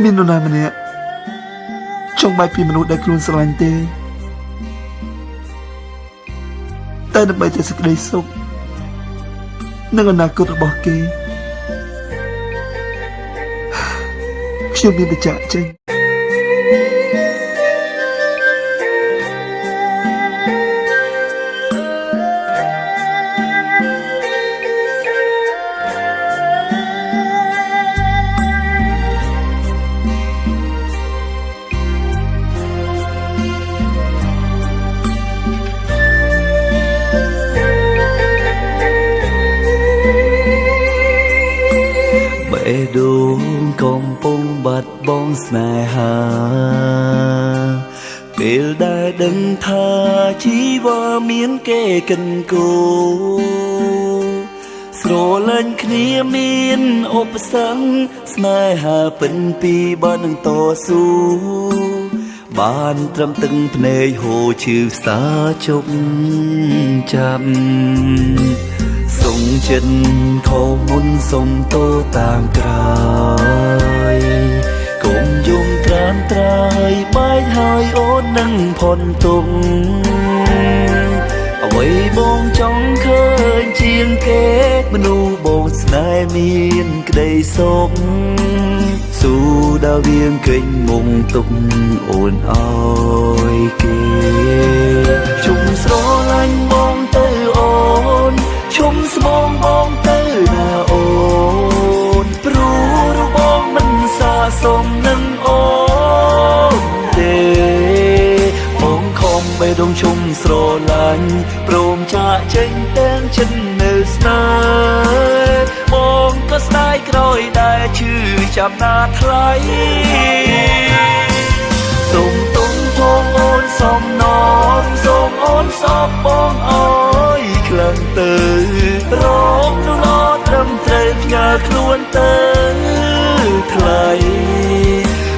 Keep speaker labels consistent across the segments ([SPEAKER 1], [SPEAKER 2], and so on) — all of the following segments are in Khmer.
[SPEAKER 1] គ្មាននរណាម្នាក់ចង់បែកពីមនុស្សដែលខ្លួនស្រឡាញ់ទេតែដើម្បីតែសេចក្តីសុខនិងអនាគតរបស់គេខ្ញុំមានតែចាក់ចេញ
[SPEAKER 2] បេះដូងកំពុងបាត់បង់ស្នេហាពេលដែលដឹងថាជីវិតមានគេកិនគូស្រលាញ់គ្នាមានឧបសគ្គស្នេហាពិនពីបើនឹងតស៊ូបានត្រឹមទឹកភ្នែកហូរឈឺផ្សាជប់ចាំ សុំចិត្តខំមុនសុំតោតាមក្រោយកុំយំត្រានត្រើយបែកហើយអូននឹងផុនទុំអ្វីបងចង់ឃើញជាងគេ មនុស្សបងស្នេហ៍មានក្តីសុខស៊ូដល់វៀងគេញមុំទុកអូនអើយគេ ឈឺចាំណាថ្លៃសូមទុំផងអូនសំណងសូមអូនសពបងអើយខ្លាំងទៅរងនោះឡត្រឹមត្រូវផ្ញើខ្លួនទៅថ្លៃ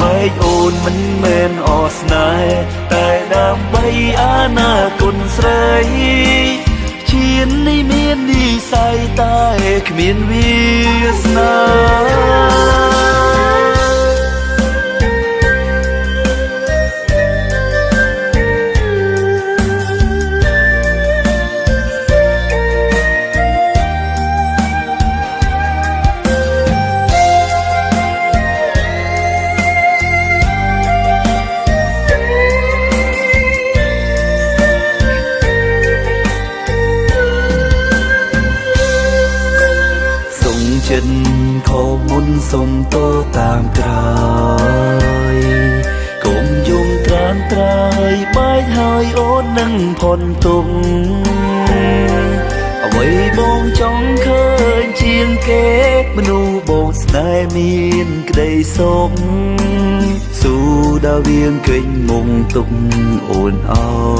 [SPEAKER 2] ហើយអូនមិនមែនអស្នេហ៍តែដើម្បីអនាគតស្រីឈាននេះមាននិស័យតែគ្មានវាសនា តោតាមក្រោយកុំយំត្រានត្រើយបែកហើយអូននឹងផុនទុំអ្វីបងចង់ឃើញជាងគេ មនុស្សបងស្នេហ៍មានក្តីសុខស៊ូដល់វៀងគេញមុំទុកអូនអើ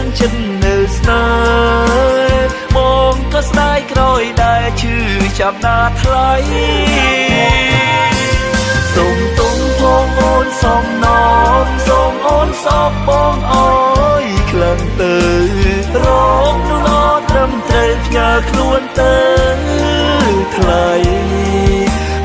[SPEAKER 2] ងចិត្តនៅស្នេហ៍បងក៏ស្ដាយក្រោយដែលឈឺចាំណាថ្លៃសូមទុំផងអូនសំណងសូមអូនសពបងអើយខ្លាំងទៅរងនោះឡត្រឹមត្រូវផ្ញើខ្លួនទៅថ្លៃ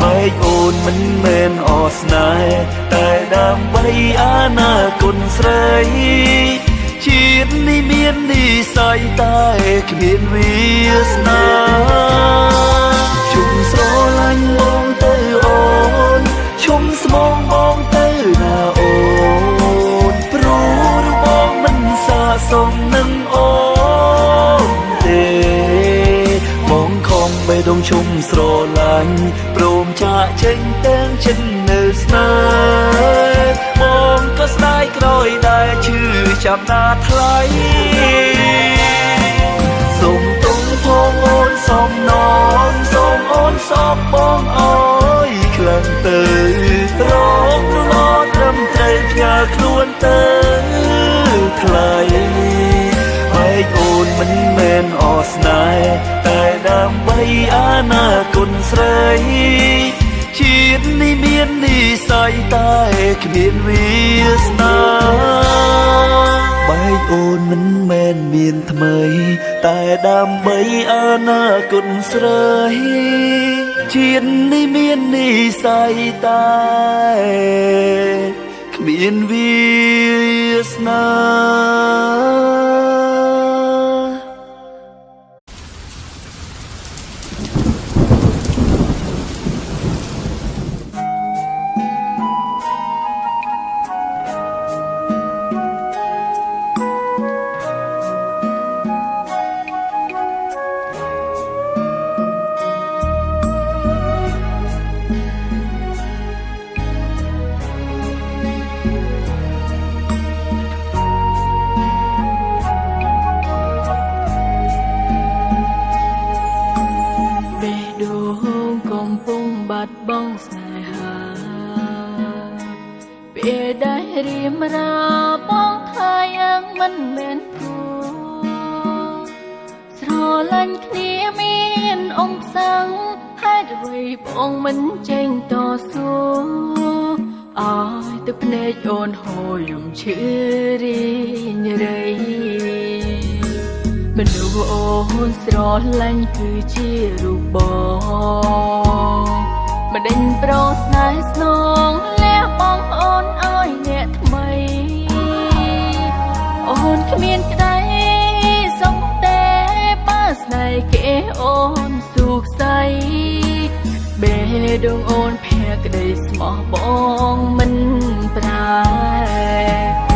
[SPEAKER 2] ហើយអូនមិនមែនអស្នេហ៍តែដើម្បីអនាគតស្រី ជាតិនេះមាននិស័យតែគ្មានវាសនាជុំស្រឡាញ់បងទៅអូនជុំស្មងបងទៅណាអូនព្រោះរបងមិនសាសមនឹងអូនទេបងខំបេះដូងជុំស្រឡាញ់ព្រមចាកចេញទាំងចិត្ត ឈឺចាំណាថ្លៃសូមទុំផងអូនសំណងសូមអូនសពបងអើយខ្លាំងទៅរងនោះឡត្រឹមត្រូវផ្ញើខ្លួនទៅថ្លៃហើយអូនមិនមែនអស្នេហ៍តែដើម្បីអស្រីជាតិនេះមាននិស័យតែគ្មានវាសនាបែកអូ នមិនមែនមានថ្មី តែដើម្បីអនាគតស្រីជាតិនេះមាននិស័យតែគ្មានវាសនា
[SPEAKER 3] ស្នេហាពេលដែលរៀមរាបងថាយ៉ាងមិនមែនគូស្រលាញ់គ្នាមានអំសាំងហេតុអ្វីបងមិនចេញតស៊ូអើយទឹកភ្នែកអូនហូរយំឈឺរីងរៃមនុស្សអូនស្រឡាញ់គឺជារូបបង មិនដេញប្រស្នេហ៍ស្នងលះបងអូនឲ្យអ្នកថ្មីអូនគ្មានក្តីសុខទេបើស្នេហ៍គេអូនសុខស័យបេះដូងអូនភក្តីស្មោះបងមិនប្រែឈុំស្រ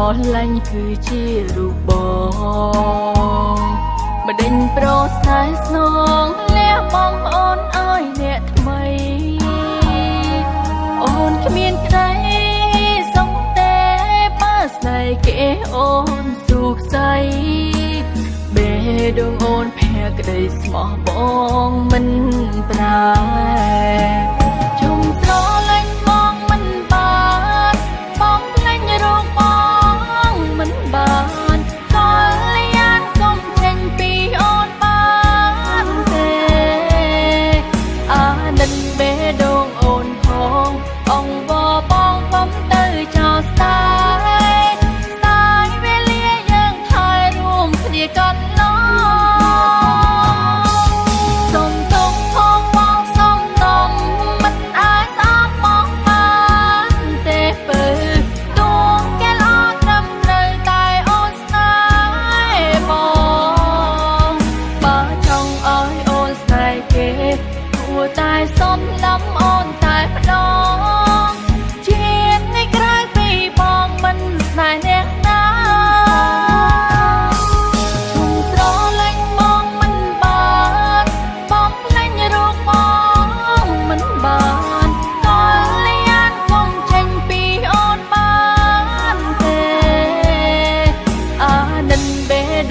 [SPEAKER 3] ស្រឡាញ់គឺជារូបបងមិនដេញប្រស្នេហ៍ស្នងលះបងអូនឲ្យអ្នកថ្មី អូនគ្មានក្តីសុខទេបើស្នេហ៍គេអូនសុខស័យបេះដូងអូនភក្តីស្មោះបងមិនប្រែជុំ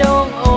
[SPEAKER 3] don't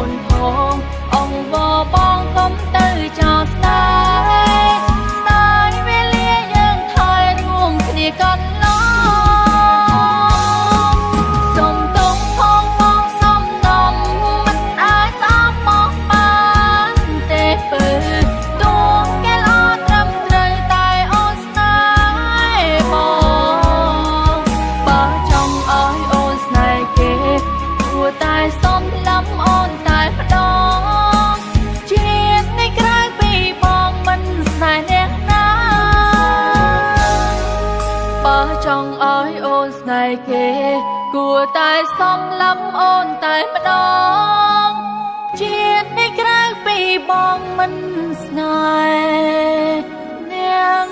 [SPEAKER 3] នស្នេហ៍គេ គួរតែសំឡំអូនតែម្ដង ជាតិនេះក្រៅពីបងមិនស្នេហ៍នាង